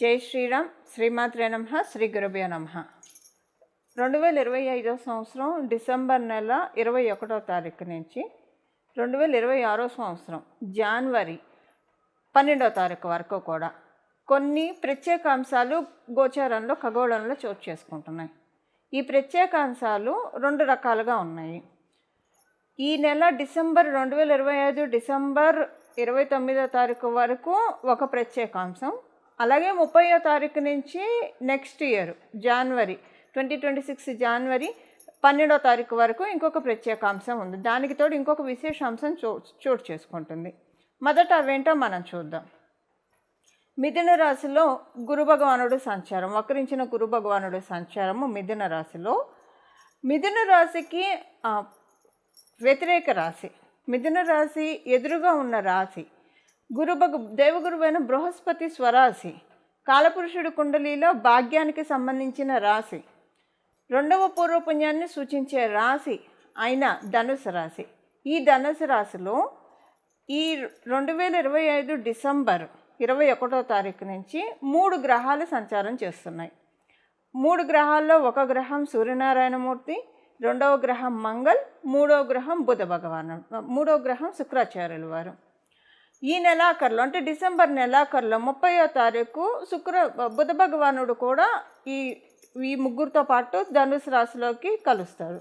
జై శ్రీరామ్. శ్రీమాత్రే నమ. శ్రీ గురుభ్యో నమ. రెండు వేల ఇరవై ఐదో సంవత్సరం డిసెంబర్ నెల ఇరవై ఒకటో తారీఖు నుంచి రెండు వేల ఇరవై ఆరో సంవత్సరం జనవరి పన్నెండో తారీఖు వరకు కూడా కొన్ని ప్రత్యేక అంశాలు గోచారంలో ఖగోళంలో చోటు చేసుకుంటున్నాయి. ఈ ప్రత్యేక అంశాలు రెండు రకాలుగా ఉన్నాయి. ఈ నెల డిసెంబర్ రెండు వేల ఇరవై ఐదు డిసెంబర్ ఇరవై తొమ్మిదో తారీఖు వరకు ఒక ప్రత్యేకాంశం అలాగే ముప్పయో తారీఖు నుంచి next year January twenty twenty six జనవరి పన్నెండో తారీఖు వరకు ఇంకొక ప్రత్యేకాంశం ఉంది. దానికి తోడు ఇంకొక విశేషాంశం చో చోటు చేసుకుంటుంది. మొదట అవేంటో మనం చూద్దాం. మిథున రాశిలో గురు భగవానుడు సంచారం. వక్రించిన గురు భగవానుడు సంచారము మిథున రాశిలో. మిథున రాశికి వ్యతిరేక రాశి. మిథున రాశి ఎదురుగా ఉన్న రాశి గురుబగు దేవగురువైన బృహస్పతి స్వరాశి కాలపురుషుడు కుండలిలో భాగ్యానికి సంబంధించిన రాశి. రెండవ పూర్వపుణ్యాన్ని సూచించే రాశి అయిన ధనుసు రాశి. ఈ ధనుసు రాశిలో ఈ రెండు వేల ఇరవై ఐదు డిసెంబర్ ఇరవై ఒకటో తారీఖు నుంచి మూడు గ్రహాలు సంచారం చేస్తున్నాయి. మూడు గ్రహాల్లో ఒక గ్రహం సూర్యనారాయణమూర్తి రెండవ గ్రహం మంగళ్ మూడవ గ్రహం బుధ భగవాను మూడవ గ్రహం శుక్రాచార్యుల వారు. ఈ నెలాఖరులో అంటే డిసెంబర్ నెలాఖరులో ముప్పయో తారీఖు శుక్ర బుధ భగవానుడు కూడా ఈ ఈ ముగ్గురితో పాటు ధనుసు రాశిలోకి కలుస్తారు.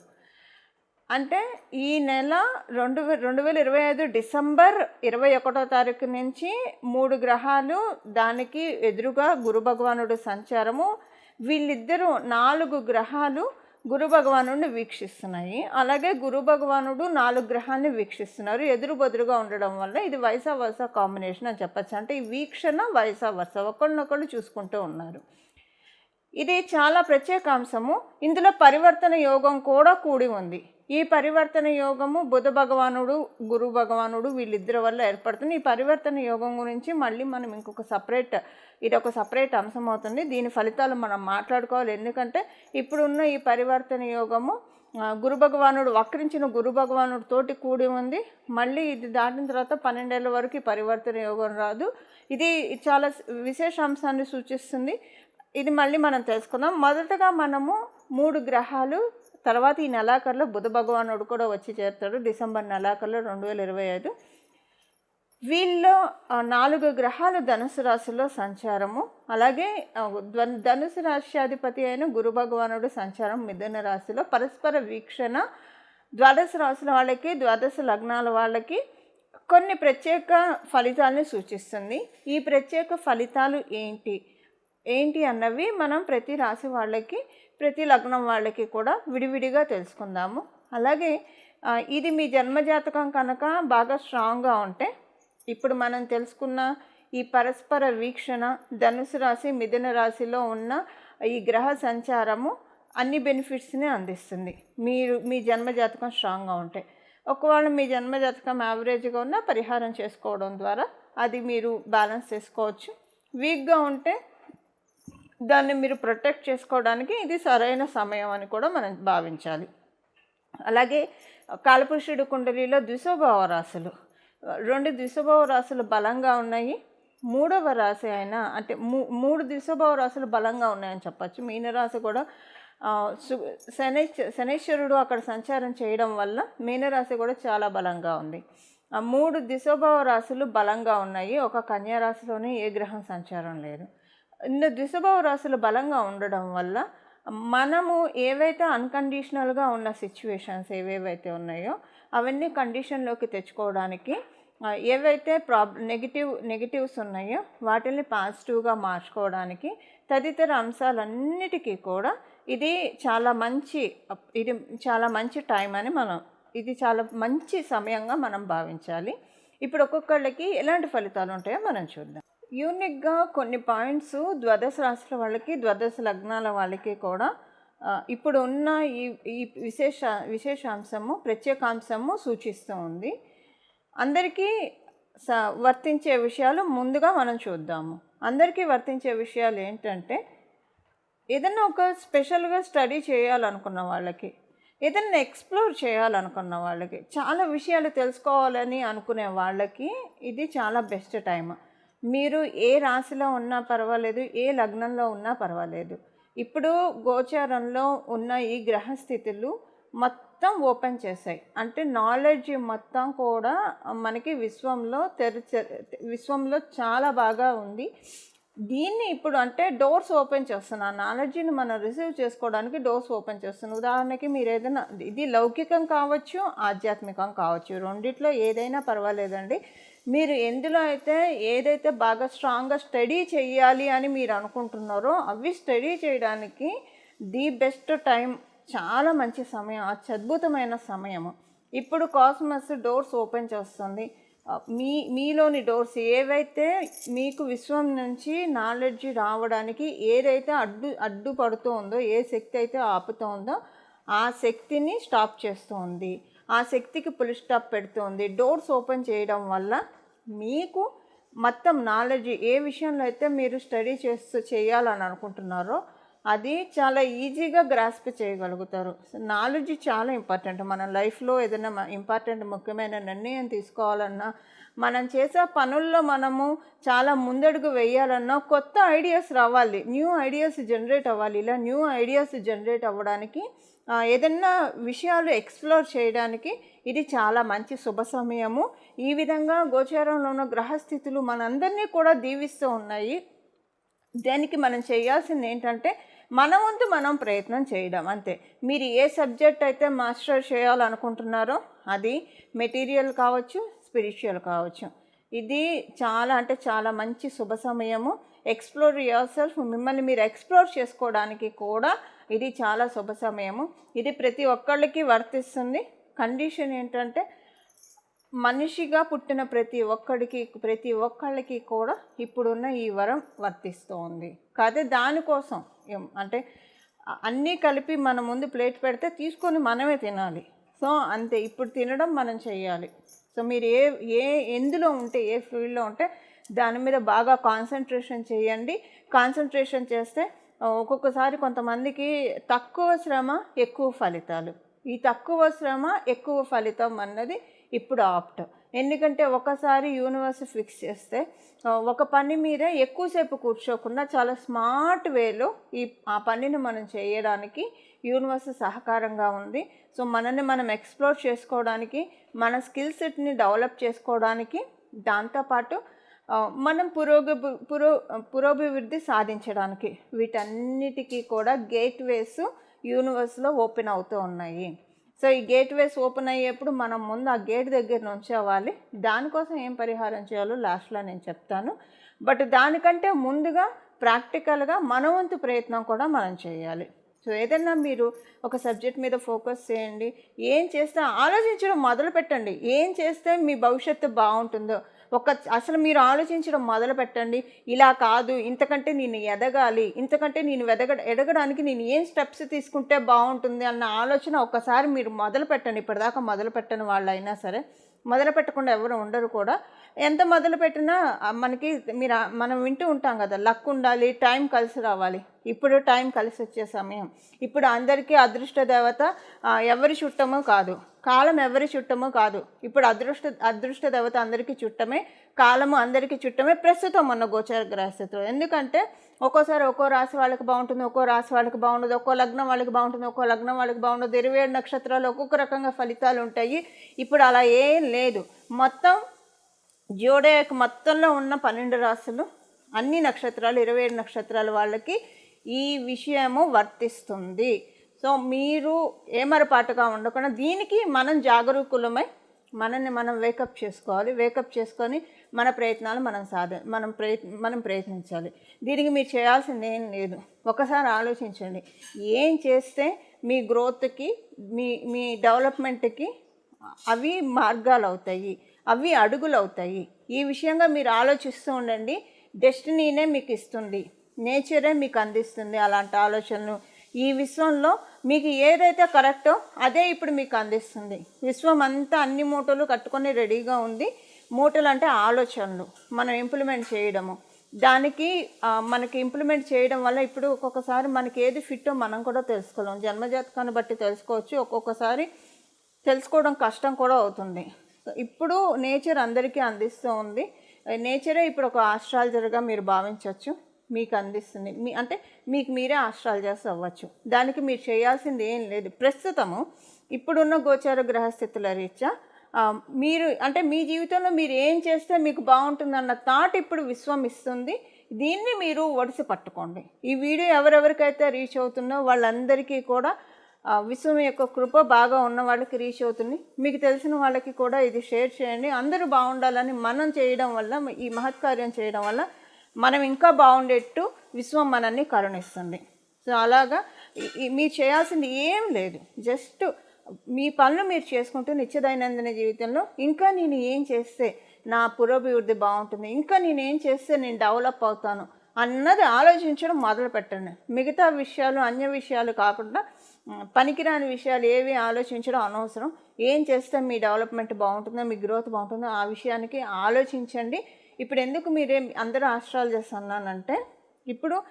అంటే ఈ నెల రెండు రెండు వేల ఇరవై ఐదు డిసెంబర్ ఇరవై ఒకటో తారీఖు నుంచి మూడు గ్రహాలు దానికి ఎదురుగా గురు భగవానుడు సంచారము. వీళ్ళిద్దరూ నాలుగు గ్రహాలు గురు భగవానుడిని వీక్షిస్తున్నాయి. అలాగే గురు భగవానుడు నాలుగు గ్రహాన్ని వీక్షిస్తున్నారు. ఎదురు బదురుగా ఉండడం వల్ల ఇది వయసా వరుస కాంబినేషన్ అని చెప్పచ్చు. అంటే ఈ వీక్షణ వయసా వరుస ఒకళ్ళనొకళ్ళు చూసుకుంటూ ఉన్నారు. ఇది చాలా ప్రత్యేక అంశము ఇందులో పరివర్తన యోగం కూడా కూడి ఉంది. ఈ పరివర్తన యోగము బుధ భగవానుడు గురు భగవానుడు వీళ్ళిద్దరి వల్ల ఏర్పడుతుంది. ఈ పరివర్తన యోగం గురించి మళ్ళీ మనం ఇంకొక సపరేట్ ఇది ఒక సపరేట్ అంశం అవుతుంది. దీని ఫలితాలు మనం మాట్లాడుకోవాలి. ఎందుకంటే ఇప్పుడున్న ఈ పరివర్తన యోగము గురు భగవానుడు వక్రించిన గురు భగవానుడు తోటి కూడి ఉంది. మళ్ళీ ఇది దాటిన తర్వాత పన్నెండేళ్ళ వరకు ఈ పరివర్తన యోగం రాదు. ఇది చాలా విశేష అంశాన్ని సూచిస్తుంది. ఇది మళ్ళీ మనం తెలుసుకుందాం. మొదటగా మనము మూడు గ్రహాలు తర్వాత ఈ నెలాఖరులో బుధ భగవానుడు కూడా వచ్చి చేరుతాడు. డిసెంబర్ నెలాఖరులో రెండు వేల ఇరవై ఐదు. వీళ్ళు నాలుగు గ్రహాలు ధనుసు రాశిలో సంచారము. అలాగే ధనుసు రాశ్యాధిపతి అయిన గురు భగవానుడు సంచారం మిథున రాశిలో. పరస్పర వీక్షణ ద్వాదశ రాశుల వాళ్ళకి ద్వాదశ లగ్నాల వాళ్ళకి కొన్ని ప్రత్యేక ఫలితాలను సూచిస్తుంది. ఈ ప్రత్యేక ఫలితాలు ఏంటి? ఏంటి అన్నవి మనం ప్రతి రాశి వాళ్ళకి ప్రతి లగ్నం వాళ్ళకి కూడా విడివిడిగా తెలుసుకుందాము. అలాగే ఇది మీ జన్మజాతకం కనుక బాగా స్ట్రాంగ్గా ఉంటే ఇప్పుడు మనం తెలుసుకున్న ఈ పరస్పర వీక్షణ ధనుసు రాశి మిథున రాశిలో ఉన్న ఈ గ్రహ సంచారము అన్ని బెనిఫిట్స్ని అందిస్తుంది. మీరు మీ జన్మజాతకం స్ట్రాంగ్గా ఉంటే. ఒకవేళ మీ జన్మజాతకం యావరేజ్గా ఉన్న పరిహారం చేసుకోవడం ద్వారా అది మీరు బ్యాలెన్స్ చేసుకోవచ్చు. వీక్గా ఉంటే దాన్ని మీరు ప్రొటెక్ట్ చేసుకోవడానికి ఇది సరైన సమయం అని కూడా మనం భావించాలి. అలాగే కాలపురుషుడు కుండలిలో ద్విశోభావ రాశులు. రెండు ద్విస్వభావ రాశులు బలంగా ఉన్నాయి. మూడవ రాశి అయినా అంటే మూ మూడు ద్విస్వభావ రాశులు బలంగా ఉన్నాయని చెప్పచ్చు. మీనరాశి కూడా ఆ, సు శనైశ్వరుడు అక్కడ సంచారం చేయడం వల్ల మీనరాశి కూడా చాలా బలంగా ఉంది. ఆ మూడు దిశోభావ రాశులు బలంగా ఉన్నాయి. ఒక కన్యా రాశిలోనే ఏ గ్రహం సంచారం లేదు. ఇన్ని ద్విస్వభావ రాశులు బలంగా ఉండడం వల్ల మనము ఏవైతే అన్కండిషనల్గా ఉన్న సిచ్యువేషన్స్ ఏవేవైతే ఉన్నాయో అవన్నీ కండిషన్లోకి తెచ్చుకోవడానికి ఏవైతే ప్రాబ్ నెగిటివ్ నెగిటివ్స్ ఉన్నాయో వాటిని పాజిటివ్గా మార్చుకోవడానికి తదితర అంశాలన్నిటికీ కూడా ఇది చాలా మంచి ఇది చాలా మంచి టైం అని మనం ఇది చాలా మంచి సమయంగా మనం భావించాలి. ఇప్పుడు ఒక్కొక్కళ్ళకి ఎలాంటి ఫలితాలు ఉంటాయో మనం చూద్దాం. యూనిక్గా కొన్ని పాయింట్స్ ద్వాదశ రాశుల వాళ్ళకి ద్వాదశ లగ్నాల వాళ్ళకి కూడా ఇప్పుడు ఉన్న ఈ ఈ విశేష విశేషాంశము ప్రత్యేకాంశము సూచిస్తూ ఉంది. అందరికీ స వర్తించే విషయాలు ముందుగా మనం చూద్దాము. అందరికీ వర్తించే విషయాలు ఏంటంటే ఏదైనా ఒక స్పెషల్గా స్టడీ చేయాలనుకున్న వాళ్ళకి ఏదైనా ఎక్స్ప్లోర్ చేయాలనుకున్న వాళ్ళకి చాలా విషయాలు తెలుసుకోవాలని అనుకునే వాళ్ళకి ఇది చాలా బెస్ట్ టైం మీరు ఏ రాశిలో ఉన్నా పర్వాలేదు ఏ లగ్నంలో ఉన్నా పర్వాలేదు. ఇప్పుడు గోచారంలో ఉన్న ఈ గ్రహస్థితులు మొత్తం ఓపెన్ చేశాయి. అంటే నాలెడ్జ్ మొత్తం కూడా మనకి విశ్వంలో తెరిచ విశ్వంలో చాలా బాగా ఉంది. దీన్ని ఇప్పుడు అంటే డోర్స్ ఓపెన్ చేస్తున్నా. నాలెడ్జ్ని మనం రిసీవ్ చేసుకోవడానికి డోర్స్ ఓపెన్ చేస్తున్నాం. ఉదాహరణకి మీరు ఏదైనా ఇది లౌకికం కావచ్చు ఆధ్యాత్మికం కావచ్చు రెండిట్లో ఏదైనా పర్వాలేదండి. మీరు ఎందులో అయితే ఏదైతే బాగా స్ట్రాంగ్గా స్టడీ చేయాలి అని మీరు అనుకుంటున్నారో అవి స్టడీ చేయడానికి ది బెస్ట్ టైం చాలా మంచి సమయం అత్యద్భుతమైన సమయము. ఇప్పుడు కాస్మస్ డోర్స్ ఓపెన్ చేస్తుంది. మీ మీలోని డోర్స్ ఏవైతే మీకు విశ్వం నుంచి నాలెడ్జ్ రావడానికి ఏదైతే అడ్డు అడ్డుపడుతూ ఉందో ఏ శక్తి అయితే ఆపుతోందో ఉందో ఆ శక్తిని స్టాప్ చేస్తుంది. ఆ శక్తికి పులి స్టాప్ పెడుతుంది. డోర్స్ ఓపెన్ చేయడం వల్ల మీకు మొత్తం నాలెడ్జ్ ఏ విషయంలో అయితే మీరు స్టడీ చేస్తూ చేయాలని అనుకుంటున్నారో అది చాలా ఈజీగా గ్రాస్ప్ చేయగలుగుతారు. నాలెడ్జ్ చాలా ఇంపార్టెంట్. మన లైఫ్లో ఏదైనా ఇంపార్టెంట్ ముఖ్యమైన నిర్ణయం తీసుకోవాలన్నా మనం చేసే పనుల్లో మనము చాలా ముందడుగు వేయాలన్నా కొత్త ఐడియాస్ రావాలి. న్యూ ఐడియాస్ జనరేట్ అవ్వాలి. ఇలా న్యూ ఐడియాస్ జనరేట్ అవ్వడానికి ఏదన్నా విషయాలు ఎక్స్ప్లోర్ చేయడానికి ఇది చాలా మంచి శుభ సమయము. ఈ విధంగా గోచారంలో ఉన్న గ్రహస్థితులు మనందరినీ కూడా దీవిస్తూ ఉన్నాయి. దానికి మనం చేయాల్సింది ఏంటంటే మన వంతు మనం ప్రయత్నం చేయడం అంతే. మీరు ఏ సబ్జెక్ట్ అయితే మాస్టర్ చేయాలనుకుంటున్నారో అది మెటీరియల్ కావచ్చు స్పిరిచువల్ కావచ్చు. ఇది చాలా అంటే చాలా మంచి శుభ సమయము. ఎక్స్ప్లోర్ యువర్ సెల్ఫ్ మిమ్మల్ని మీరు ఎక్స్ప్లోర్ చేసుకోవడానికి కూడా ఇది చాలా శుభ సమయము. ఇది ప్రతి ఒక్కళ్ళకి వర్తిస్తుంది. కండిషన్ ఏంటంటే మనిషిగా పుట్టిన ప్రతి ఒక్కడికి ప్రతి ఒక్కళ్ళకి కూడా ఇప్పుడున్న ఈ వరం వర్తిస్తోంది. కాదే దానికోసం. అంటే అన్నీ కలిపి మన ముందు ప్లేట్ పెడితే తీసుకొని మనమే తినాలి. సో అంతే ఇప్పుడు తినడం మనం చేయాలి సో మీరు ఏ ఏ ఎందులో ఉంటే ఏ ఫీల్డ్లో ఉంటే దాని మీద బాగా కాన్సన్ట్రేషన్ చేయండి. కాన్సన్ట్రేషన్ చేస్తే ఒక్కొక్కసారి కొంతమందికి తక్కువ శ్రమ ఎక్కువ ఫలితాలు. ఈ తక్కువ శ్రమ ఎక్కువ ఫలితం అన్నది ఇప్పుడు ఆప్ట్. ఎందుకంటే ఒకసారి యూనివర్స్ ఫిక్స్ చేస్తే ఒక పని మీద ఎక్కువసేపు కూర్చోకుండా చాలా స్మార్ట్ వేలో ఈ ఆ పనిని మనం చేయడానికి యూనివర్స్ సహకారంగా ఉంది. సో మనల్ని మనం ఎక్స్ప్లోర్ చేసుకోవడానికి మన స్కిల్ సెట్ని డెవలప్ చేసుకోవడానికి దాంతోపాటు మనం పురోగ పురో పురోభివృద్ధి సాధించడానికి వీటన్నిటికీ కూడా గేట్వేస్ యూనివర్స్లో ఓపెన్ అవుతూ ఉన్నాయి. సో ఈ గేట్వేస్ ఓపెన్ అయ్యేప్పుడు మనం ముందు ఆ గేట్ దగ్గర నుంచి అవ్వాలి. దానికోసం ఏం పరిహారం చేయాలో లాస్ట్లో నేను చెప్తాను. బట్ దానికంటే ముందుగా ప్రాక్టికల్గా మన వంతు ప్రయత్నం కూడా మనం చేయాలి. సో ఏదైనా మీరు ఒక సబ్జెక్ట్ మీద ఫోకస్ చేయండి. ఏం చేస్తే ఆలోచించడం మొదలు పెట్టండి ఏం చేస్తే మీ భవిష్యత్తు బాగుంటుందో. ఒక అసలు మీరు ఆలోచించడం మొదలు పెట్టండి. ఇలా కాదు ఇంతకంటే నేను ఎదగాలి ఇంతకంటే నేను ఎదగ ఎదగడానికి నేను ఏం స్టెప్స్ తీసుకుంటే బాగుంటుంది అన్న ఆలోచన ఒకసారి మీరు మొదలు పెట్టండి. ఇప్పటిదాకా మొదలు పెట్టని వాళ్ళు అయినా సరే మొదలు పెట్టకుండా ఎవరు ఉండరు కూడా. ఎంత మొదలు పెట్టినా మనకి మీరు మనం వింటూ ఉంటాం కదా లక్ ఉండాలి టైం కలిసి రావాలి. ఇప్పుడు టైం కలిసి వచ్చే సమయం. ఇప్పుడు అందరికీ అదృష్ట దేవత ఎవరి చుట్టమో కాదు. కాలం ఎవరి చుట్టమో కాదు. ఇప్పుడు అదృష్ట అదృష్ట దేవత అందరికీ చుట్టమే కాలము అందరికీ చుట్టమే ప్రస్తుతం ఉన్న గోచర గ్రహస్థితిలో. ఎందుకంటే ఒక్కోసారి ఒక్కో రాశి వాళ్ళకి బాగుంటుంది ఒక్కో రాశి వాళ్ళకి బాగుండదు ఒక్కో లగ్నం వాళ్ళకి బాగుంటుంది ఒక్కో లగ్నం వాళ్ళకి బాగుండదు. ఇరవై ఏడు నక్షత్రాలు ఒక్కొక్క రకంగా ఫలితాలు ఉంటాయి. ఇప్పుడు అలా ఏం లేదు. మొత్తం జోడేక్ మొత్తంలో ఉన్న పన్నెండు రాశులు అన్ని నక్షత్రాలు ఇరవై ఏడు నక్షత్రాల వాళ్ళకి ఈ విషయము వర్తిస్తుంది. సో మీరు ఏమరపాటుగా ఉండకుండా దీనికి మనం జాగరూకులమై మనల్ని మనం వేకప్ చేసుకోవాలి. వేకప్ చేసుకొని మన ప్రయత్నాలు మనం సాధ మనం ప్రయత్ మనం ప్రయత్నించాలి. దీనికి మీరు చేయాల్సింది ఏం లేదు. ఒకసారి ఆలోచించండి. ఏం చేస్తే మీ గ్రోత్కి మీ మీ డెవలప్మెంట్కి అవి మార్గాలు అవుతాయి అవి అడుగులు అవుతాయి ఈ విషయంగా మీరు ఆలోచిస్తూ ఉండండి. డెస్టినీనే మీకు ఇస్తుంది. నేచరే మీకు అందిస్తుంది. అలాంటి ఆలోచనలు. ఈ విశ్వంలో మీకు ఏదైతే కరెక్టో అదే ఇప్పుడు మీకు అందిస్తుంది. విశ్వం అంతా అన్ని మూటలు కట్టుకొని రెడీగా ఉంది. మూటలు అంటే ఆలోచనలు. మనం ఇంప్లిమెంట్ చేయడము. దానికి మనకి ఇంప్లిమెంట్ చేయడం వల్ల ఇప్పుడు ఒక్కొక్కసారి మనకి ఏది ఫిట్టో మనం కూడా తెలుసుకోలేం. జన్మజాతకాన్ని బట్టి తెలుసుకోవచ్చు. ఒక్కొక్కసారి తెలుసుకోవడం కష్టం కూడా అవుతుంది. ఇప్పుడు నేచర్ అందరికీ అందిస్తూ ఉంది. నేచరే ఇప్పుడు ఒక ఆస్ట్రాలజర్గా మీరు భావించవచ్చు మీకు అందిస్తుంది మీ అంటే మీకు మీరే ఆస్ట్రాలజర్స్ అవ్వచ్చు. దానికి మీరు చేయాల్సింది ఏం లేదు. ప్రస్తుతము ఇప్పుడున్న గోచార గ్రహస్థితుల రీత్యా మీరు అంటే మీ జీవితంలో మీరు ఏం చేస్తే మీకు బాగుంటుందన్న థాట్ ఇప్పుడు విశ్వం ఇస్తుంది. దీన్ని మీరు ఒడిసి పట్టుకోండి. ఈ వీడియో ఎవరెవరికైతే రీచ్ అవుతుందో వాళ్ళందరికీ కూడా విశ్వం యొక్క కృప బాగా ఉన్న వాళ్ళకి రీచ్ అవుతుంది. మీకు తెలిసిన వాళ్ళకి కూడా ఇది షేర్ చేయండి. అందరూ బాగుండాలని మనం చేయడం వల్ల ఈ మహత్కార్యం చేయడం వల్ల మనం ఇంకా బాగుండేట్టు విశ్వం మనల్ని కరుణిస్తుంది. సో అలాగా మీరు చేయాల్సింది ఏం లేదు. జస్ట్ మీ పనులు మీరు చేసుకుంటూ నిత్యదైనందిన జీవితంలో ఇంకా నేను ఏం చేస్తే నా పురోభివృద్ధి బాగుంటుంది ఇంకా నేను ఏం చేస్తే నేను డెవలప్ అవుతాను అన్నది ఆలోచించడం మొదలు పెట్టండి. మిగతా విషయాలు అన్య విషయాలు కాకుండా పనికిరాని విషయాలు ఏవి ఆలోచించడం అనవసరం. ఏం చేస్తే మీ డెవలప్మెంట్ బాగుంటుందో మీ గ్రోత్ బాగుంటుందో ఆ విషయానికి ఆలోచించండి. ఇప్పుడు ఎందుకు మీరే అందరూ ఆస్ట్రాలజర్స్ అన్నానంటే ఇప్పుడు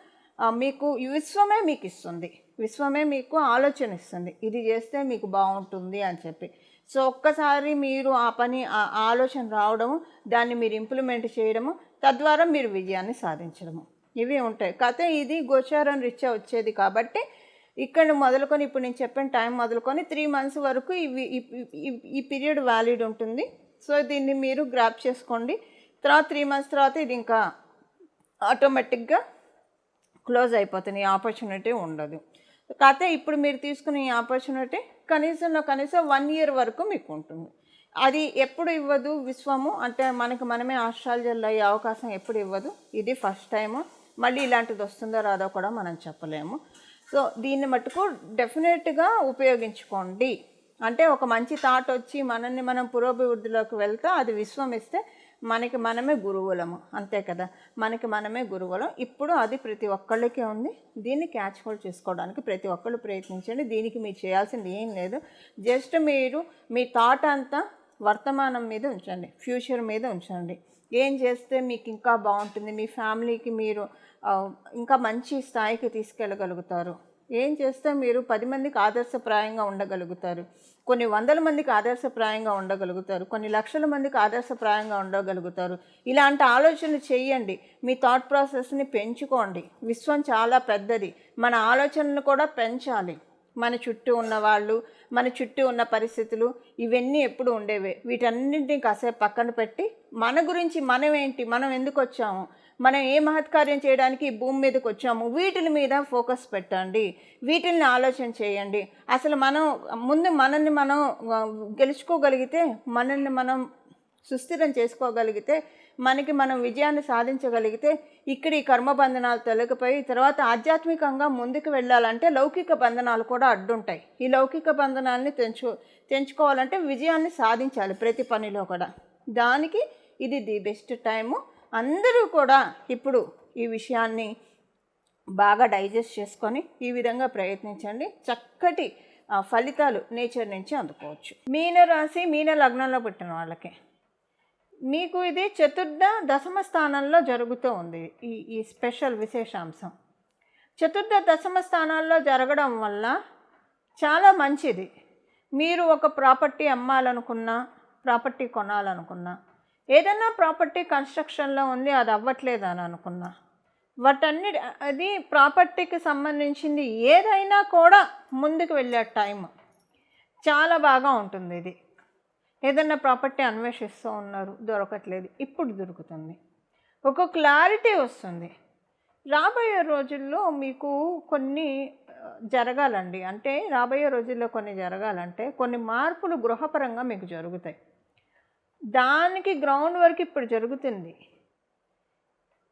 మీకు విశ్వమే మీకు ఇస్తుంది విశ్వమే మీకు ఆలోచన ఇస్తుంది ఇది చేస్తే మీకు బాగుంటుంది అని చెప్పి. సో ఒక్కసారి మీరు ఆ పని ఆ ఆలోచన రావడము దాన్ని మీరు ఇంప్లిమెంట్ చేయడము తద్వారా మీరు విజయాన్ని సాధించడము. ఇవి ఉంటాయి. కథ ఇది గోచారం రీత్యా వచ్చేది కాబట్టి ఇక్కడ మొదలుకొని ఇప్పుడు నేను చెప్పిన టైం మొదలుకొని త్రీ మంత్స్ వరకు ఇవి ఈ- ఈ- ఈ పీరియడ్ వ్యాలిడ్ ఉంటుంది. సో దీన్ని మీరు గ్రాప్ చేసుకోండి. తర్వాత త్రీ మంత్స్ తర్వాత ఇది ఇంకా ఆటోమేటిక్గా క్లోజ్ అయిపోతుంది ఈ ఆపర్చునిటీ ఉండదు. కాకపోతే ఇప్పుడు మీరు తీసుకున్న ఈ ఆపర్చునిటీ కనీసంలో కనీసం వన్ ఇయర్ వరకు మీకు ఉంటుంది. అది ఎప్పుడు ఇవ్వదు విశ్వము అంటే మనకి మనమే ఆస్ట్రాలజర్లు అయ్యే అవకాశం ఎప్పుడు ఇవ్వదు. ఇది ఫస్ట్ టైము. మళ్ళీ ఇలాంటిది వస్తుందో రాదో కూడా మనం చెప్పలేము. సో దీన్ని మటుకు డెఫినెట్గా ఉపయోగించుకోండి. అంటే ఒక మంచి థాట్ వచ్చి మనల్ని మనం పురోభివృద్ధిలోకి వెళ్తే అది విశ్వం ఇస్తే మనకి మనమే గురువులము. అంతే కదా? మనకి మనమే గురువులం. ఇప్పుడు అది ప్రతి ఒక్కళ్ళకి ఉంది. దీన్ని క్యాచ్ హోల్డ్ చేసుకోవడానికి ప్రతి ఒక్కళ్ళు ప్రయత్నించండి. దీనికి మీరు చేయాల్సింది ఏం లేదు. జస్ట్ మీరు మీ థాట్ అంతా వర్తమానం మీద ఉంచండి. ఫ్యూచర్ మీద ఉంచండి. ఏం చేస్తే మీకు ఇంకా బాగుంటుంది? మీ ఫ్యామిలీకి మీరు ఇంకా మంచి స్థాయికి తీసుకెళ్ళగలుగుతారు. ఏం చేస్తే మీరు పది మందికి ఆదర్శప్రాయంగా ఉండగలుగుతారు? కొన్ని వందల మందికి ఆదర్శప్రాయంగా ఉండగలుగుతారు. కొన్ని లక్షల మందికి ఆదర్శప్రాయంగా ఉండగలుగుతారు. ఇలాంటి ఆలోచనలు చేయండి. మీ థాట్ ప్రాసెస్ని పెంచుకోండి. విశ్వం చాలా పెద్దది. మన ఆలోచనలు కూడా పెంచాలి. మన చుట్టూ ఉన్న వాళ్ళు మన చుట్టూ ఉన్న పరిస్థితులు ఇవన్నీ ఎప్పుడు ఉండేవే. వీటన్నింటినీ కాసేపు పక్కన పెట్టి మన గురించి మనం ఏంటి మనం ఎందుకు వచ్చాము? మనం ఏ మహత్కార్యం చేయడానికి భూమి మీదకి వచ్చాము వీటిని మీద ఫోకస్ పెట్టండి. వీటిని ఆలోచన చేయండి. అసలు మనం ముందు మనల్ని మనం గెలుచుకోగలిగితే మనల్ని మనం సుస్థిరం చేసుకోగలిగితే మనకి మనం విజయాన్ని సాధించగలిగితే ఇక్కడ ఈ కర్మ బంధనాలు తొలగిపోయి తర్వాత ఆధ్యాత్మికంగా ముందుకు వెళ్ళాలంటే లౌకిక బంధనాలు కూడా అడ్డుంటాయి. ఈ లౌకిక బంధనాలని తెంచు తెంచుకోవాలంటే విజయాన్ని సాధించాలి ప్రతి పనిలో కూడా. దానికి ఇది ది బెస్ట్ టైము. అందరూ కూడా ఇప్పుడు ఈ విషయాన్ని బాగా డైజెస్ట్ చేసుకొని ఈ విధంగా ప్రయత్నించండి. చక్కటి ఆ, ఫలితాలు నేచర్ నుంచి అందుకోవచ్చు. మీన రాశి మీన లగ్నంలో పుట్టిన వాళ్ళకి మీకు ఇది చతుర్థ దశమ స్థానంలో జరుగుతూ ఉంది ఈ ఈ స్పెషల్ విశేషాంశం. చతుర్థ దశమ స్థానాల్లో జరగడం వల్ల చాలా మంచిది. మీరు ఒక ప్రాపర్టీ అమ్మాలనుకున్నా ప్రాపర్టీ కొనాలనుకున్నా ఏదైనా ప్రాపర్టీ కన్స్ట్రక్షన్లో ఉంది అది అవ్వట్లేదు అని అనుకున్నా. వాటన్ని అది ప్రాపర్టీకి సంబంధించింది ఏదైనా కూడా ముందుకు వెళ్ళే టైం చాలా బాగా ఉంటుంది ఇది. ఏదన్నా ప్రాపర్టీ అన్వేషిస్తూ ఉన్నారు దొరకట్లేదు ఇప్పుడు దొరుకుతుంది. ఒక క్లారిటీ వస్తుంది. రాబోయే రోజుల్లో మీకు కొన్ని జరగాలండి. అంటే రాబోయే రోజుల్లో కొన్ని జరగాలంటే కొన్ని మార్పులు గృహపరంగా మీకు జరుగుతాయి. దానికి గ్రౌండ్ వర్క్ ఇప్పుడు జరుగుతుంది.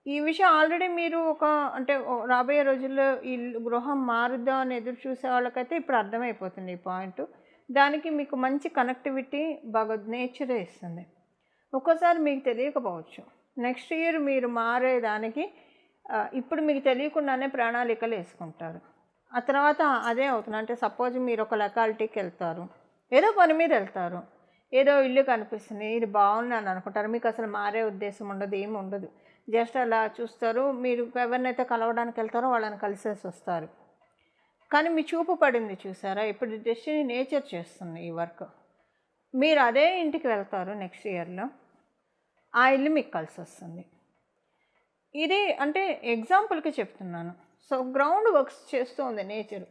ఈ విషయం ఆల్రెడీ మీరు ఒక అంటే రాబోయే రోజుల్లో ఈ గృహం మారుద్దాం అని ఎదురు చూసే వాళ్ళకైతే ఇప్పుడు అర్థమైపోతుంది ఈ పాయింట్. దానికి మీకు మంచి కనెక్టివిటీ బాగా నేచరే ఇస్తుంది. ఒక్కోసారి మీకు తెలియకపోవచ్చు. నెక్స్ట్ ఇయర్ మీరు మారేదానికి ఇప్పుడు మీకు తెలియకుండానే ప్రణాళికలు వేసుకుంటారు. ఆ తర్వాత అదే అవుతుంది. అంటే సపోజ్ మీరు ఒక లొకాలిటీకి వెళ్తారు. ఏదో పని మీద వెళ్తారు. ఏదో ఇల్లు కనిపిస్తుంది. ఇది బాగుంది అని అనుకుంటారు. మీకు అసలు మారే ఉద్దేశం ఉండదు ఏమి ఉండదు. జస్ట్ అలా చూస్తారు. మీరు ఎవరినైతే కలవడానికి వెళ్తారో వాళ్ళని కలిసేసి వస్తారు. కానీ మీ చూపు పడింది చూసారా? ఇప్పుడు డెస్టినీ నేచర్ చేస్తుంది ఈ వర్క్. మీరు అదే ఇంటికి వెళ్తారు నెక్స్ట్ ఇయర్లో. ఆ ఇల్లు మీకు కలిసి వస్తుంది. ఇది అంటే ఎగ్జాంపుల్కి చెప్తున్నాను. సో గ్రౌండ్ వర్క్స్ చేస్తూ ఉంది నేచర్.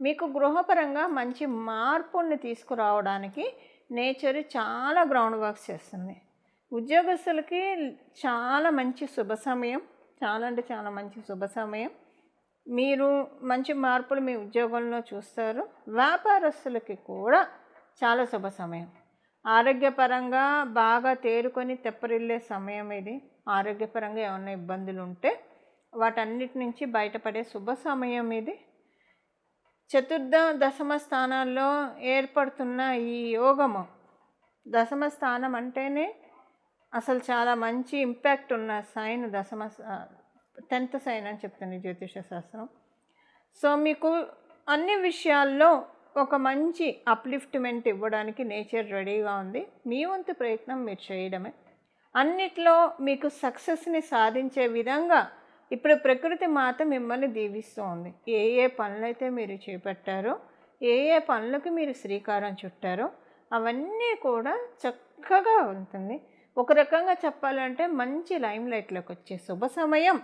మీకు గృహపరంగా మంచి మార్పుని తీసుకురావడానికి నేచర్ చాలా గ్రౌండ్ వర్క్స్ చేస్తుంది. ఉద్యోగస్తులకి చాలా మంచి శుభ సమయం చాలా అంటే చాలా మంచి శుభ సమయం. మీరు మంచి మార్పులు మీ ఉద్యోగంలో చూస్తారు. వ్యాపారస్తులకి కూడా చాలా శుభ సమయం. ఆరోగ్యపరంగా బాగా తేరుకొని తెప్పరిల్లే సమయం ఇది. ఆరోగ్యపరంగా ఏమైనా ఇబ్బందులు ఉంటే వాటన్నిటి నుంచి బయటపడే శుభ సమయం ఇది. చతుర్థ దశమ స్థానాల్లో ఏర్పడుతున్న ఈ యోగము. దశమ స్థానం అంటేనే అసలు చాలా మంచి ఇంపాక్ట్ ఉన్న సైన్ దశమ టెన్త్ సైన్ అని చెప్తుంది జ్యోతిష శాస్త్రం. సో మీకు అన్ని విషయాల్లో ఒక మంచి అప్లిఫ్ట్మెంట్ ఇవ్వడానికి నేచర్ రెడీగా ఉంది. మీ వంతు ప్రయత్నం మీరు చేయడమే. అన్నిట్లో మీకు సక్సెస్ని సాధించే విధంగా ఇప్పుడు ప్రకృతి మాత మిమ్మల్ని దీవిస్తూ ఉంది ఏ ఏ పనులైతే మీరు చేపట్టారో ఏ ఏ పనులకు మీరు శ్రీకారం చుట్టారో అవన్నీ కూడా చక్కగా ఉంటుంది. ఒక రకంగా చెప్పాలంటే మంచి లైమ్ లైట్లోకి వచ్చే శుభ సమయం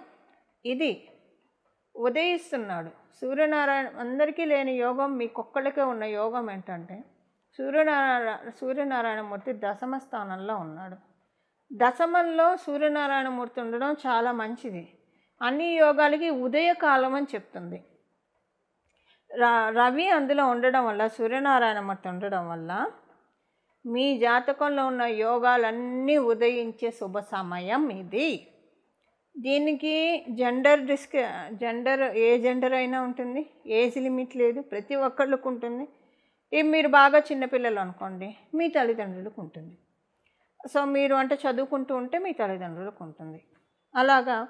ఇది. ఉదయిస్తున్నాడు. సూర్యనారాయణ అందరికీ లేని యోగం మీకొక్కళ్ళకే ఉన్న యోగం ఏంటంటే సూర్యనారాయణ సూర్యనారాయణమూర్తి దశమ స్థానంలో ఉన్నాడు. దశమంలో సూర్యనారాయణమూర్తి ఉండడం చాలా మంచిది. అన్ని యోగాలకి ఉదయకాలం అని చెప్తుంది. ర- రవి అందులో ఉండడం వల్ల సూర్యనారాయణ మట్టి ఉండడం వల్ల మీ జాతకంలో ఉన్న యోగాలన్నీ ఉదయించే శుభ సమయం ఇది. దీనికి జెండర్ డిస్క్ జెండర్ ఏ జెండర్ అయినా ఉంటుంది ఏజ్ లిమిట్ లేదు ప్రతి ఒక్కళ్ళకు ఉంటుంది. ఇవి మీరు బాగా చిన్నపిల్లలు అనుకోండి మీ తల్లిదండ్రులకు ఉంటుంది. సో మీరు అంటే చదువుకుంటూ ఉంటే మీ తల్లిదండ్రులకు ఉంటుంది. అలాగా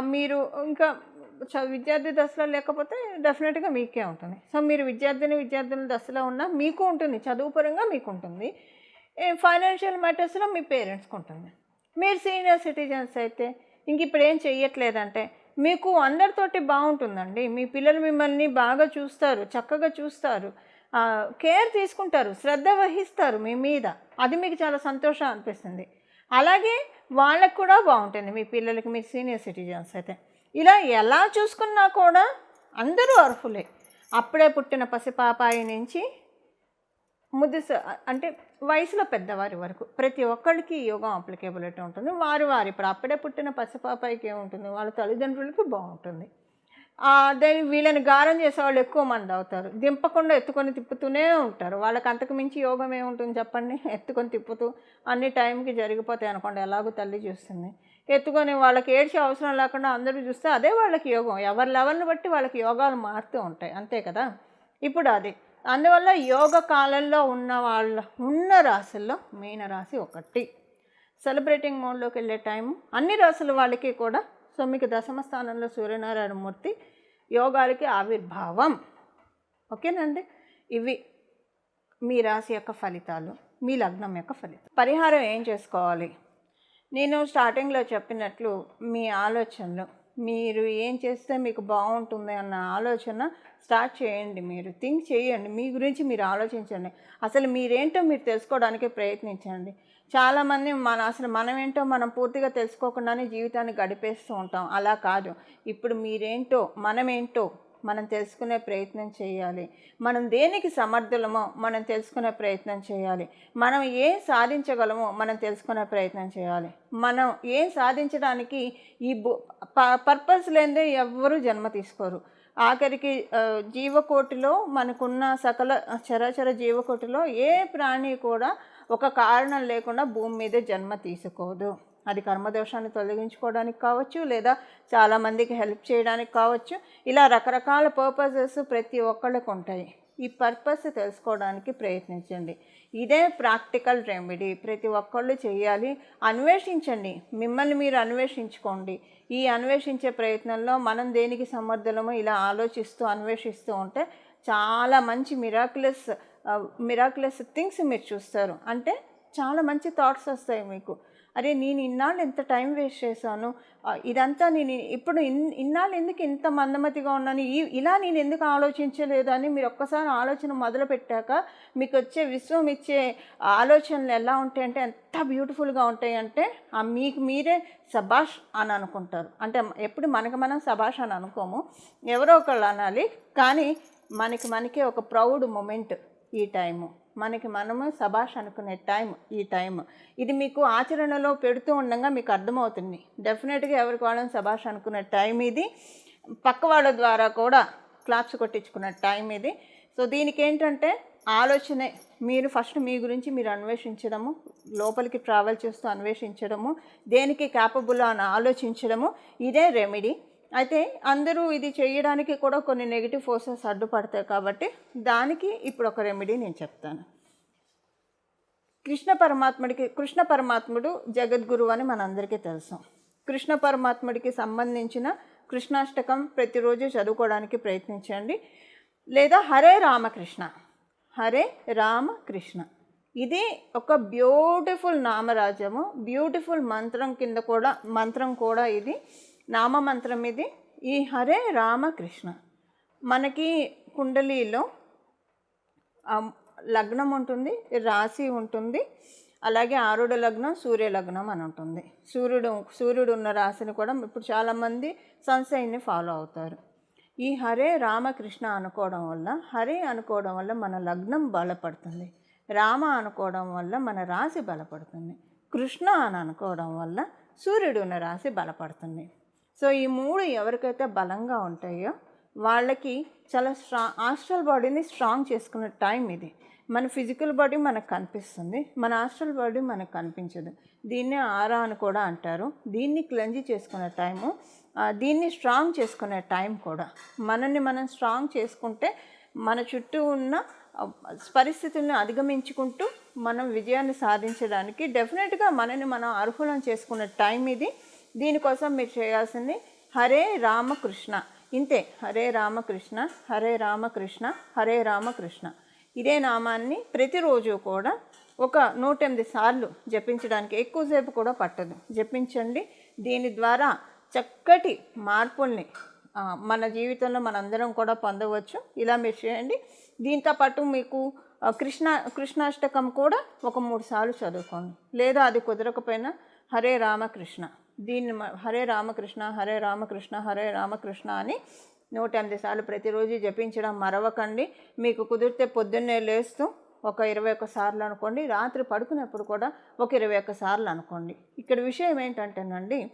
మీరు ఇంకా చ- విద్యార్థి దశలో లేకపోతే డెఫినెట్గా మీకే ఉంటుంది. సో మీరు విద్యార్థిని విద్యార్థుల దశలో ఉన్నా మీకు ఉంటుంది చదువు పరంగా మీకు ఉంటుంది. ఫైనాన్షియల్ మ్యాటర్స్లో మీ పేరెంట్స్కి ఉంటుంది. మీరు సీనియర్ సిటిజన్స్ అయితే ఇంక ఇప్పుడు ఏం చెయ్యట్లేదంటే మీకు అందరితోటి బాగుంటుందండి. మీ పిల్లలు మిమ్మల్ని బాగా చూస్తారు చక్కగా చూస్తారు. కేర్ తీసుకుంటారు శ్రద్ధ వహిస్తారు మీ మీద. అది మీకు చాలా సంతోషం అనిపిస్తుంది. అలాగే వాళ్ళకు కూడా బాగుంటుంది. మీ పిల్లలకి మీ సీనియర్ సిటిజన్స్ అయితే. ఇలా ఎలా చూసుకున్నా కూడా అందరూ అర్హులే. అప్పుడే పుట్టిన పసిపాపాయి నుంచి ముద్దు అంటే వయసులో పెద్దవారి వరకు ప్రతి ఒక్కరికి యోగం అప్లికేబిలిటీ ఉంటుంది. వారి వారి ఇప్పుడు అప్పుడే పుట్టిన పసిపాపాయికి ఏముంటుంది? వాళ్ళ తల్లిదండ్రులకి బాగుంటుంది. దాన్ని వీళ్ళని గారం చేసే వాళ్ళు ఎక్కువ మంది అవుతారు. దింపకుండా ఎత్తుకొని తిప్పుతూనే ఉంటారు. వాళ్ళకి అంతకు మించి యోగం ఏముంటుంది చెప్పండి? ఎత్తుకొని తిప్పుతూ అన్ని టైంకి జరిగిపోతాయి అనుకోండి. ఎలాగో తల్లి చూస్తుంది. ఎత్తుకొని వాళ్ళకి ఏడ్చే అవసరం లేకుండా అందరూ చూస్తే అదే వాళ్ళకి యోగం. ఎవరి లెవెల్ని బట్టి వాళ్ళకి యోగాలు మారుతూ ఉంటాయి. అంతే కదా? ఇప్పుడు అది. అందువల్ల యోగ కాలంలో ఉన్న వాళ్ళ ఉన్న రాశుల్లో మెయిన్ రాశి ఒకటి. సెలబ్రేటింగ్ మోడ్లోకి వెళ్ళే టైం అన్ని రాసుల వాళ్ళకి కూడా సో మీకు దశమ స్థానంలో సూర్యనారాయణ మూర్తి యోగాలకి ఆవిర్భావం. ఓకేనండి? ఇవి మీ రాశి యొక్క ఫలితాలు మీ లగ్నం యొక్క ఫలితం పరిహారం ఏం చేసుకోవాలి? నేను స్టార్టింగ్లో చెప్పినట్లు మీ ఆలోచనలు మీరు ఏం చేస్తే మీకు బాగుంటుంది అన్న ఆలోచన స్టార్ట్ చేయండి మీరు. థింక్ చేయండి మీ గురించి మీరు ఆలోచించండి. అసలు మీరేంటో మీరు తెలుసుకోవడానికి ప్రయత్నించండి. చాలామంది మన అసలు మనం ఏంటో మనం పూర్తిగా తెలుసుకోకుండానే జీవితాన్ని గడిపేస్తూ ఉంటాం. అలా కాదు. ఇప్పుడు మీరేంటో మనమేంటో మనం తెలుసుకునే ప్రయత్నం చేయాలి. మనం దేనికి సమర్థులమో మనం తెలుసుకునే ప్రయత్నం చేయాలి. మనం ఏం సాధించగలమో మనం తెలుసుకునే ప్రయత్నం చేయాలి. మనం ఏం సాధించడానికి ఈ ప- పర్పస్ లేనిదే ఎవ్వరూ జన్మ తీసుకోరు. ఆఖరికి జీవకోటిలో మనకున్న సకల చరాచర జీవకోటిలో ఏ ప్రాణి కూడా ఒక కారణం లేకుండా భూమి మీద జన్మ తీసుకోదు. అది కర్మదోషాన్ని తొలగించుకోవడానికి కావచ్చు లేదా చాలామందికి హెల్ప్ చేయడానికి కావచ్చు. ఇలా రకరకాల పర్పసెస్ ప్రతి ఒక్కళ్ళకు ఉంటాయి. ఈ పర్పస్ తెలుసుకోవడానికి ప్రయత్నించండి. ఇదే ప్రాక్టికల్ రెమెడీ. ప్రతి ఒక్కళ్ళు చేయాలి. అన్వేషించండి. మిమ్మల్ని మీరు అన్వేషించుకోండి. ఈ అన్వేషించే ప్రయత్నంలో మనం దేనికి సమర్థులమో ఇలా ఆలోచిస్తూ అన్వేషిస్తూ ఉంటే చాలా మంచి మిరాకులస్ మిరాకులస్ థింగ్స్ మీరు చూస్తారు. అంటే చాలా మంచి థాట్స్ వస్తాయి మీకు. అరే నేను ఇన్నాళ్ళు ఎంత టైం వేస్ట్ చేశాను? ఇదంతా నేను ఇప్పుడు ఇన్ ఇన్నాళ్ళు ఎందుకు ఇంత మందమతిగా ఉన్నాను? ఈ ఇలా నేను ఎందుకు ఆలోచించలేదు అని మీరు ఒక్కసారి ఆలోచన మొదలు పెట్టాక మీకు వచ్చే విశ్వం ఇచ్చే ఆలోచనలు ఎలా ఉంటాయంటే ఎంత బ్యూటిఫుల్గా ఉంటాయంటే ఆ మీకు మీరే సబాష్ అని అనుకుంటారు. అంటే ఎప్పుడు మనకు మనం సబాష్ అని అనుకోము. ఎవరో ఒకళ్ళు అనాలి. కానీ మనకి మనకే ఒక ప్రౌడ్ మూమెంట్ ఈ టైము. మనకి మనము సభాష్ అనుకునే టైం ఈ టైం ఇది మీకు ఆచరణలో పెడుతూ ఉండగా మీకు అర్థమవుతుంది. డెఫినెట్గా ఎవరికి వాళ్ళని సభాష్ అనుకునే టైం ఇది. పక్క వాళ్ళ ద్వారా కూడా క్లాప్స్ కొట్టించుకున్న టైం ఇది. సో దీనికి ఏంటంటే ఆలోచనే మీరు ఫస్ట్ మీ గురించి మీరు అన్వేషించడము లోపలికి ట్రావెల్ చేస్తూ అన్వేషించడము దేనికి క్యాపబుల్ అని ఆలోచించడము ఇదే రెమెడీ అయితే అందరూ ఇది చేయడానికి కూడా కొన్ని నెగిటివ్ ఫోర్సెస్ అడ్డుపడతాయి కాబట్టి దానికి ఇప్పుడు ఒక రెమెడీ నేను చెప్తాను. కృష్ణ పరమాత్ముడికి కృష్ణ పరమాత్ముడు జగద్గురు అని మనందరికీ తెలుసు. కృష్ణ పరమాత్ముడికి సంబంధించిన కృష్ణాష్టకం ప్రతిరోజు చదువుకోవడానికి ప్రయత్నించండి. లేదా హరే రామకృష్ణ. హరే రామకృష్ణ. ఇది ఒక బ్యూటిఫుల్ నామరాజము బ్యూటిఫుల్ మంత్రం కింద కూడా మంత్రం కూడా ఇది. నామ మంత్రం ఇది ఈ హరే రామకృష్ణ. మనకి కుండలీలో లగ్నం ఉంటుంది రాశి ఉంటుంది అలాగే ఆరుడ లగ్నం సూర్య లగ్నం అని ఉంటుంది. సూర్యుడు సూర్యుడు ఉన్న రాశిని కూడా ఇప్పుడు చాలామంది సన్సైన్ని ఫాలో అవుతారు. ఈ హరే రామకృష్ణ అనుకోవడం వల్ల హరే అనుకోవడం వల్ల మన లగ్నం బలపడుతుంది. రామ అనుకోవడం వల్ల మన రాశి బలపడుతుంది. కృష్ణ అని అనుకోవడం వల్ల సూర్యుడు ఉన్న రాశి బలపడుతుంది. సో ఈ మూడు ఎవరికైతే బలంగా ఉంటాయో వాళ్ళకి చాలా స్ట్రా ఆస్ట్రల్ బాడీని స్ట్రాంగ్ చేసుకునే టైం ఇది. మన ఫిజికల్ బాడీ మనకు కనిపిస్తుంది. మన ఆస్ట్రల్ బాడీ మనకు కనిపించదు. దీన్నే ఆరా అని కూడా అంటారు. దీన్ని క్లెంజ్ చేసుకునే టైము దీన్ని స్ట్రాంగ్ చేసుకునే టైం కూడా. మనల్ని మనం స్ట్రాంగ్ చేసుకుంటే మన చుట్టూ ఉన్న పరిస్థితులను పరిస్థితుల్ని అధిగమించుకుంటూ మనం విజయాన్ని సాధించడానికి డెఫినెట్గా మనని మనం అర్హులం చేసుకునే టైం ఇది. దీనికోసం మీరు చేయాల్సింది హరే రామకృష్ణ. ఇంతే. హరే రామకృష్ణ హరే రామకృష్ణ హరే రామకృష్ణ. ఇదే నామాన్ని ప్రతిరోజు కూడా ఒక నూట ఎనిమిది సార్లు జపించడానికి ఎక్కువసేపు కూడా పట్టదు. జపించండి. దీని ద్వారా చక్కటి మార్పుల్ని మన జీవితంలో మనందరం కూడా పొందవచ్చు. ఇలా మీరు చేయండి. దీంతో పాటు మీకు కృష్ణ కృష్ణాష్టకం కూడా ఒక మూడు సార్లు చదువుకోండి. లేదా అది కుదరకపోయినా హరే రామకృష్ణ. దీన్ని హరే రామకృష్ణ హరే రామకృష్ణ హరే రామకృష్ణ అని నూట ఎనిమిది సార్లు ప్రతిరోజు జపించడం మరవకండి. మీకు కుదిరితే పొద్దున్నే లేస్తూ ఒక ఇరవై ఒక్క సార్లు అనుకోండి. రాత్రి పడుకునేప్పుడు కూడా ఒక ఇరవై ఒక్క సార్లు అనుకోండి. ఇక్కడ విషయం ఏంటంటేనండి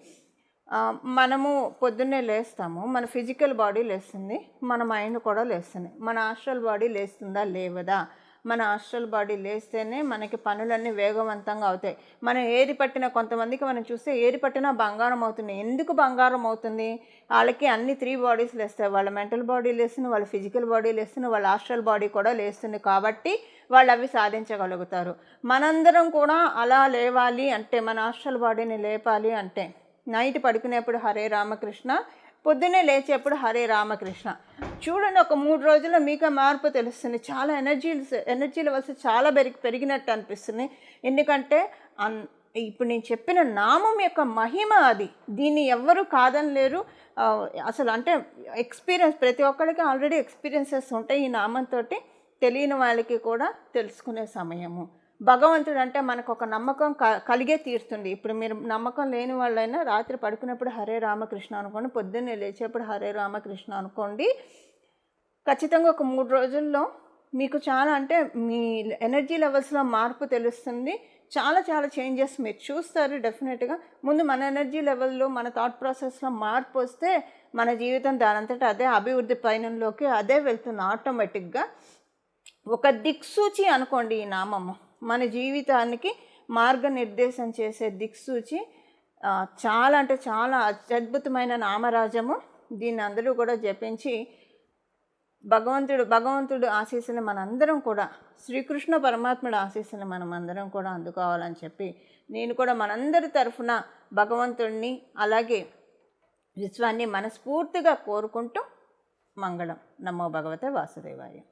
మనము పొద్దున్నే లేస్తాము. మన ఫిజికల్ బాడీ లేస్తుంది. మన మైండ్ కూడా లేస్తుంది. మన ఆస్ట్రల్ బాడీ లేస్తుందా లేవదా? మన ఆస్ట్రల్ బాడీ లేస్తేనే మనకి పనులన్నీ వేగవంతంగా అవుతాయి. మనం ఏది పట్టిన కొంతమందికి మనం చూస్తే ఏది పట్టినా బంగారం అవుతుంది. ఎందుకు బంగారం అవుతుంది? వాళ్ళకి అన్ని త్రీ బాడీస్ లేస్తాయి. వాళ్ళ మెంటల్ బాడీ లేస్తుంది వాళ్ళ ఫిజికల్ బాడీ లేస్తుంది వాళ్ళ ఆస్ట్రల్ బాడీ కూడా లేస్తుంది కాబట్టి వాళ్ళు అవి సాధించగలుగుతారు. మనందరం కూడా అలా లేవాలి అంటే మన ఆస్ట్రల్ బాడీని లేపాలి అంటే నైట్ పడుకునేప్పుడు హరే రామకృష్ణ పొద్దున్నే లేచేప్పుడు హరే రామకృష్ణ. చూడండి ఒక మూడు రోజుల్లో మీకే మార్పు తెలుస్తుంది. చాలా ఎనర్జీ ఎనర్జీ లెవెల్స్ చాలా పెరిగి పెరిగినట్టు అనిపిస్తుంది. ఎందుకంటే అన్ ఇప్పుడు నేను చెప్పిన నామం యొక్క మహిమ అది. దీన్ని ఎవ్వరూ కాదనలేరు లేరు. అసలు అంటే ఎక్స్పీరియన్స్ ప్రతి ఒక్కరికి ఆల్రెడీ ఎక్స్పీరియన్సెస్ ఉంటాయి ఈ నామంతో తెలియని వాళ్ళకి కూడా తెలుసుకునే సమయము. భగవంతుడు అంటే మనకు ఒక నమ్మకం క కలిగే తీరుతుంది. ఇప్పుడు మీరు నమ్మకం లేని వాళ్ళైనా రాత్రి పడుకున్నప్పుడు హరే రామకృష్ణ అనుకోండి పొద్దున్నే లేచేప్పుడు హరే రామకృష్ణ అనుకోండి ఖచ్చితంగా ఒక మూడు రోజుల్లో మీకు చాలా అంటే మీ ఎనర్జీ లెవెల్స్లో మార్పు తెలుస్తుంది. చాలా చాలా చేంజెస్ మీరు చూస్తారు డెఫినెట్గా. ముందు మన ఎనర్జీ లెవెల్లో మన థాట్ ప్రాసెస్లో మార్పు వస్తే మన జీవితం దానంతటా అదే అభివృద్ధి పయనంలోకి అదే వెళ్తుంది ఆటోమేటిక్గా. ఒక దిక్సూచి అనుకోండి ఈ నామము. మన జీవితానికి మార్గనిర్దేశం చేసే దిక్సూచి చాలా అంటే చాలా అత్యద్భుతమైన నామరాజము. దీన్ని అందరూ కూడా జపించి భగవంతుడు భగవంతుడు ఆశీస్సులు మనందరం కూడా శ్రీకృష్ణ పరమాత్ముడు ఆశీస్సులు మనం అందరం కూడా అందుకోవాలని చెప్పి నేను కూడా మనందరి తరఫున భగవంతుడిని అలాగే విశ్వాన్ని మనస్ఫూర్తిగా కోరుకుంటూ మంగళం. నమో భగవతే వాసుదేవాయ.